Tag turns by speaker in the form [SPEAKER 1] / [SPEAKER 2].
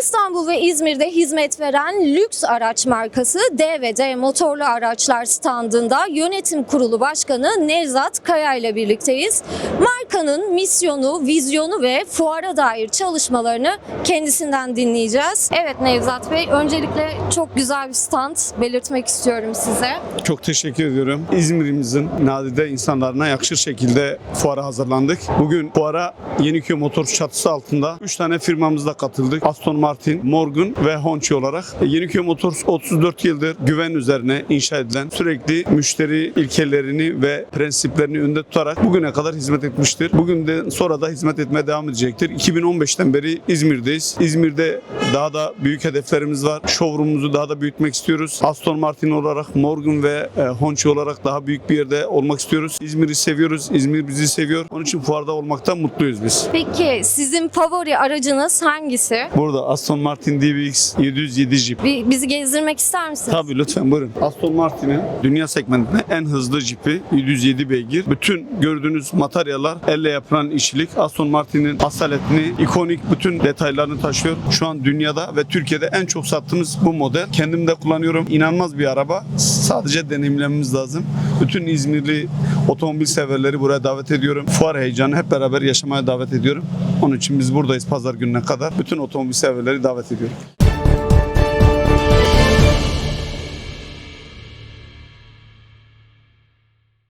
[SPEAKER 1] İstanbul ve İzmir'de hizmet veren lüks araç markası D&D Motorlu Araçlar standında yönetim kurulu başkanı Nevzat Kaya ile birlikteyiz. Markanın misyonu, vizyonu ve fuara dair çalışmalarını kendisinden dinleyeceğiz. Evet Nevzat Bey, öncelikle çok güzel bir stand belirtmek istiyorum size.
[SPEAKER 2] Çok teşekkür ediyorum. İzmir'imizin nadide insanlarına yakışır şekilde fuara hazırlandık. Bugün fuara Yeniköy Motor çatısı altında 3 tane firmamızla katıldık. Aston Martin, Morgan ve Honchi olarak. Yeniköy Motor 34 yıldır güven üzerine inşa edilen sürekli müşteri ilkelerini ve prensiplerini önde tutarak bugüne kadar hizmet etmiştir. Bugün de sonra da hizmet etmeye devam edecektir. 2015'ten beri İzmir'deyiz. İzmir'de daha da büyük hedeflerimiz var. Showroom'umuzu daha da büyütmek istiyoruz. Aston Martin olarak, Morgan ve e, Honchi olarak daha büyük bir yerde olmak istiyoruz. İzmir'i seviyoruz. İzmir bizi seviyor. Onun için fuarda olmaktan mutluyuz biz.
[SPEAKER 1] Peki sizin favori aracınız hangisi?
[SPEAKER 2] Burada Aston Martin DBX 707 Jeep.
[SPEAKER 1] Bir, bizi gezdirmek ister misiniz?
[SPEAKER 2] Tabii lütfen buyurun. Aston Martin'in dünya segmentinde en hızlı jipi 707 beygir. Bütün gördüğünüz materyaller elle yapılan işçilik. Aston Martin'in asaletini, ikonik bütün detaylarını taşıyor. Şu an dünyada ve Türkiye'de en çok sattığımız bu model. Kendim de kullanıyorum. İnanılmaz bir araba. Sadece deneyimlememiz lazım. Bütün İzmirli otomobil severleri buraya davet ediyorum. Fuar heyecanı hep beraber yaşamaya davet ediyorum. Onun için biz buradayız pazar gününe kadar. Bütün otomobil severleri davet ediyorum.